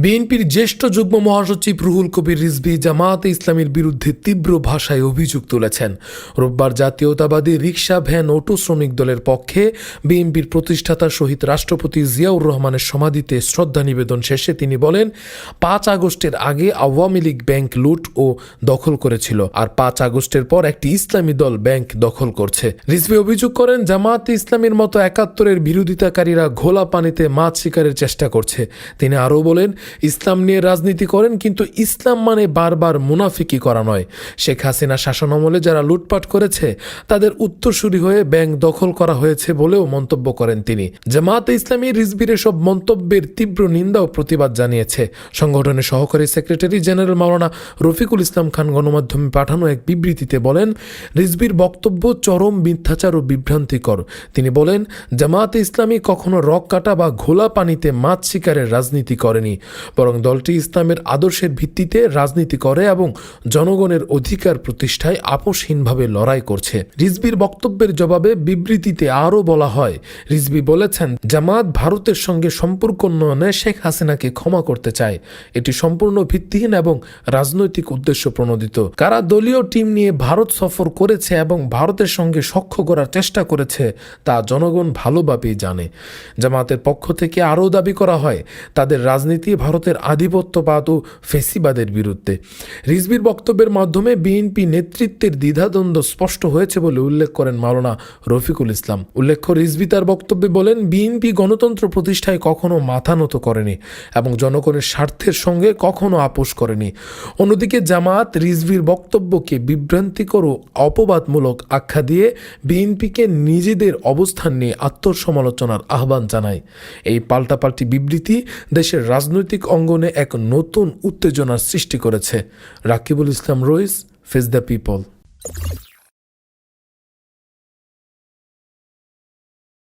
বিএনপির জ্যেষ্ঠ যুগ্ম মহাসচিব রুহুল কবির রিজভি জামায়াতে ইসলামীর বিরুদ্ধে তীব্র ভাষায় অভিযোগ তুলেছেন। রোববার জাতীয়তাবাদী রিক্সা ভ্যান, অটো শ্রমিক দলের পক্ষে বিএনপির প্রতিষ্ঠাতা শহীদ রাষ্ট্রপতি জিয়াউর রহমানের সমাধিতে শ্রদ্ধা নিবেদন শেষে তিনি বলেন, পাঁচ আগস্টের আগে আওয়ামী লীগ ব্যাংক লুট ও দখল করেছিল আর পাঁচ আগস্টের পর একটি ইসলামী দল ব্যাংক দখল করছে। রিজভি অভিযোগ করেন, জামায়াতে ইসলামের মতো একাত্তরের বিরোধিতাকারীরা ঘোলা পানিতে মাছ শিকারের চেষ্টা করছে। তিনি আরও বলেন ইসলাম নিয়ে রাজনীতি করেন, কিন্তু ইসলাম মানে বারবার মুনাফিকি করা নয়। শেখ হাসিনা শাসনামলে যারা লুটপাট করেছে, তাদের উত্তরসূরি হয়ে ব্যাংক দখল করা হয়েছে বলেও মন্তব্য করেন তিনি। জামায়াতে ইসলামী রিজবির এসব মন্তব্যের তীব্র নিন্দা ও প্রতিবাদ জানিয়েছে। সংগঠনের সহকারী সেক্রেটারি জেনারেল মাওলানা রফিকুল ইসলাম খান গণমাধ্যমে পাঠানো এক বিবৃতিতে বলেন, রিজবির বক্তব্য চরম মিথ্যাচার ও বিভ্রান্তিকর। তিনি বলেন, জামায়াতে ইসলামী কখনো রক কাটা বা ঘোলা পানিতে মাছ শিকারের রাজনীতি করেনি। বরং দলটি ইসলামের আদর্শের ভিত্তিতে রাজনীতি করে এবং জনগণের অধিকার প্রতিষ্ঠায় আপোষহীনভাবে লড়াই করছে। রিজবির বক্তব্যের জবাবে বিবৃতিতে আরও বলা হয় রিজবি বলেছেন, জামাত ভারতের সঙ্গে সম্পর্ক উন্নয়নে শেখ হাসিনাকে ক্ষমা করতে চায়। এটি সম্পূর্ণ ভিত্তিহীন এবং রাজনৈতিক উদ্দেশ্য প্রণোদিত। কারা দলীয় টিম নিয়ে ভারত সফর করেছে এবং ভারতের সঙ্গে সখ্য করার চেষ্টা করেছে, তা জনগণ ভালোভাবেই জানে। জামাতের পক্ষ থেকে আরও দাবি করা হয়, তাদের রাজনীতি ভারতের আধিপত্যবাদ ও ফেসিবাদের বিরুদ্ধে। রিজবির বক্তব্যের মাধ্যমে বিএনপি নেতৃত্বের দ্বিধাদ্বন্দ্ব স্পষ্ট হয়েছে বলে উল্লেখ করেন মাওলানা রফিকুল ইসলাম। উল্লেখ্য রিজবি তার বক্তব্যে বলেন, বিএনপি গণতন্ত্র প্রতিষ্ঠায় কখনো মাথা নত করেনি এবং জনগণের স্বার্থের সঙ্গে কখনো আপোষ করেনি। অন্যদিকে জামাত রিজভির বক্তব্যকে বিভ্রান্তিকর ও অপবাদমূলক আখ্যা দিয়ে বিএনপিকে নিজেদের অবস্থান নিয়ে আত্মসমালোচনার আহ্বান জানায়। এই পাল্টাপাল্টি বিবৃতি দেশের রাজনৈতিক অঙ্গনে এক নতুন উত্তেজনার সৃষ্টি করেছে। Rakibul Islam Rais face the people